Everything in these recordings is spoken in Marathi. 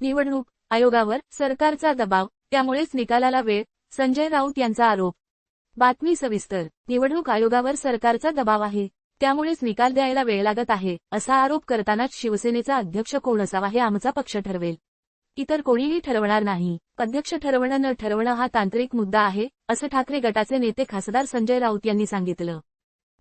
निवडणूक आयोगावर सरकारचा दबाव त्यामुळेच निकालाला वेळ संजय राऊत यांचा आरोप. बातमी सविस्तर निवडणूक आयोगावर सरकारचा दबाव आहे त्यामुळेच निकाल द्यायला वेळ लागत आहे असा आरोप करतानाच शिवसेनेचा अध्यक्ष कोण असावा हे आमचा पक्ष ठरवेल. इतर कोणीही ठरवणार नाही अध्यक्ष ठरवणं न ठरवणं हा तांत्रिक मुद्दा आहे असं ठाकरे गटाचे नेते खासदार संजय राऊत यांनी सांगितलं.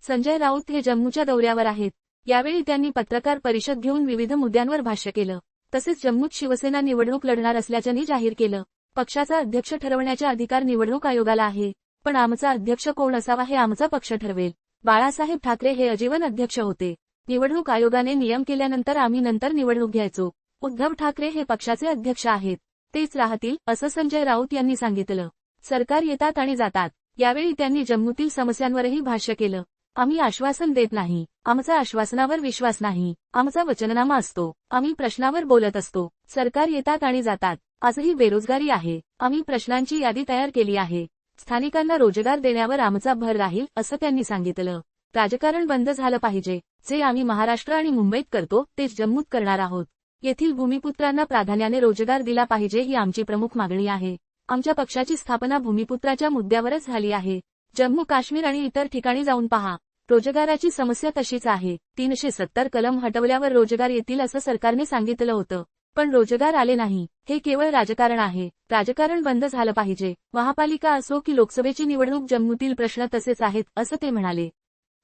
संजय राऊत हे जम्मूच्या दौऱ्यावर आहेत यावेळी त्यांनी पत्रकार परिषद घेऊन विविध मुद्द्यांवर भाष्य केलं. तसेच जम्मूत शिवसेना निवडणूक लढणार असल्याचंही जाहीर केलं. पक्षाचा अध्यक्ष ठरवण्याचा अधिकार निवडणूक आयोगाला आहे. पण आमचा अध्यक्ष कोण असावा हे आमचा पक्ष ठरवेल. बाळासाहेब ठाकरे हे आजीवन अध्यक्ष होते. निवडणूक आयोगाने नियम केल्यानंतर आम्ही नंतर निवडणूक घ्यायचो. उद्धव ठाकरे हे पक्षाचे अध्यक्ष आहेत. तेच राहतील असं संजय राऊत यांनी सांगितलं. सरकार येतात आणि जातात. यावेळी त्यांनी जम्मूतील समस्यांवरही भाष्य केलं. आम्ही आश्वासन देत नाही. आमचा आश्वासनावर विश्वास नाही. आमचा वचननामा असतो. आम्ही प्रश्नावर बोलत असतो. सरकार येतात आणि जातात. आजही बेरोजगारी आहे. आम्ही प्रश्नांची यादी तयार केली आहे. स्थानिकांना रोजगार देण्यावर आमचा भर राहील असं त्यांनी सांगितलं. राजकारण बंद झालं पाहिजे. जे आम्ही महाराष्ट्र आणि मुंबईत करतो तेच जम्मूत करणार आहोत. येथील भूमिपुत्रांना प्राधान्याने रोजगार दिला पाहिजे ही आमची प्रमुख मागणी आहे. आमच्या पक्षाची स्थापना भूमिपुत्राच्या मुद्द्यावरच झाली आहे. जम्मू काश्मीर आणि इतर ठिकाणी जाऊन पहा. रोजगाराची समस्या तशीच आहे. तीनशे सत्तर कलम हटवल्यावर रोजगार येतील असं सरकारने सांगितलं होतं. पण रोजगार आले नाही. हे केवळ राजकारण आहे. राजकारण बंद झालं पाहिजे. महापालिका असो की लोकसभेची निवडणूक जम्मूतील प्रश्न तसेच आहेत असं ते म्हणाले.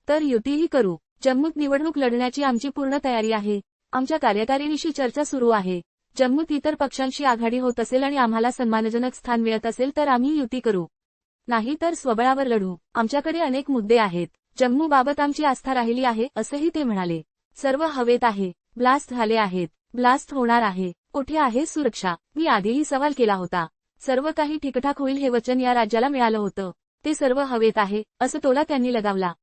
तर युतीही करू. जम्मूत निवडणूक लढण्याची आमची पूर्ण तयारी आहे. आमच्या कार्यकारिणीशी चर्चा सुरू आहे. जम्मूत इतर पक्षांशी आघाडी होत असेल आणि आम्हाला सन्मानजनक स्थान मिळत असेल तर आम्ही युती करू. नाही तर स्वबळावर लढू. आमच्याकडे अनेक मुद्दे आहेत. जम्मूबाबत आमची आस्था राहिली आहे असंही ते म्हणाले. सर्व हवेत आहे ब्लास्ट झाले आहेत ब्लास्ट होणार आहे कुठे आहे सुरक्षा? मी आधीही सवाल केला होता. सर्व काही ठीकठाक होईल हे वचन या राज्याला मिळालं होतं. ते सर्व हवेत आहे असं तोला त्यांनी लगावला.